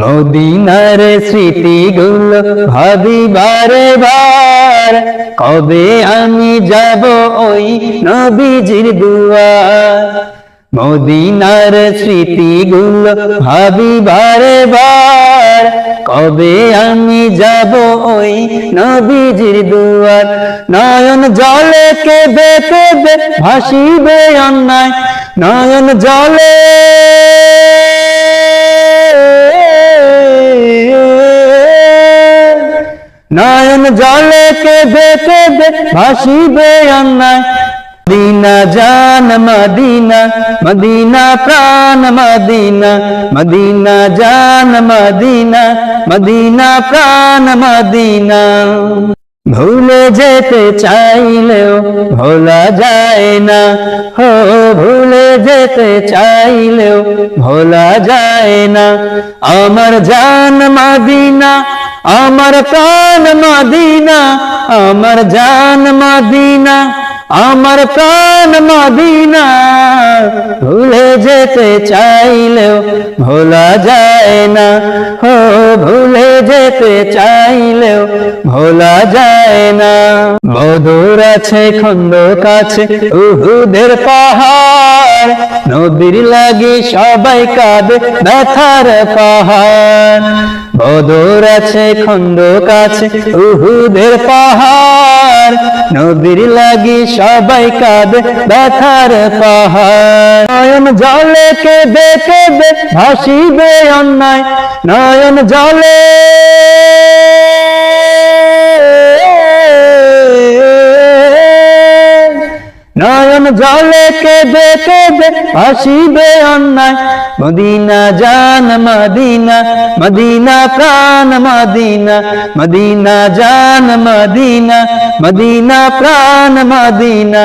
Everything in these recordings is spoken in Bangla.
মদিনার স্মৃতিগুলো ভাবি বারে বার কবে আমি যাব ওই নবীজির দুয়ার? মদিনার স্মৃতিগুলো ভাবি বারে বার কবে আমি যাব ওই নবীজির দুয়ার? নয়ন জলে কেঁদে কেঁদে ভাসিবে অন্যায়। নয়ন জলে নয়ন জলে কেঁদে কেঁদে ভাসিবে অন্যায়। মদিনা জান, মদিনা মদিনা প্রাণ, মদিনা মদিনা জান, মদিনা মদিনা প্রাণ, মদিনা। ভুলে যেতে চাইলেও ভোলা যায় না। হো, ভুলে যেতে চাইলেও ভোলা যায় না। আমার জান, মদিনা আমার প্রাণ মাদিনা আমার জান মদিনা। আমার প্রাণ মদিনা ভুলে যেতে চাইলেও ভোলা যায় না। হো, ভুলে যেতে চাইলেও ভোলা যায় না। বদর আছে খন্দ কাছে, উহুদের পাহাড়। নদীর লাগে সবাই কাঁদে ব্যথার পাহাড়। বদর আছে খন্দ কাছে, উহুদের পাহাড়। নদীর লাগি সবাই কাঁদে ব্যথার পাহাড়। নয়ন জলে কেঁদে কেঁদে ভাসিবে অন্যায় নয়ন জলে নয়ন জলে কেঁদে কেঁদে ভাসিবে অন্যায়। মদিনা জান মদিনা মদিনা প্রাণ, মদিনা মদিনা জান মদিনা মদিনা প্রাণ, মদিনা।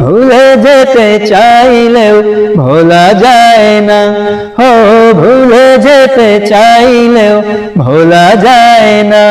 ভুলে যেতে চাইলেও ভোলা যায় না। হো ভুলে যেতে চাইলেও ভোলা যায় না।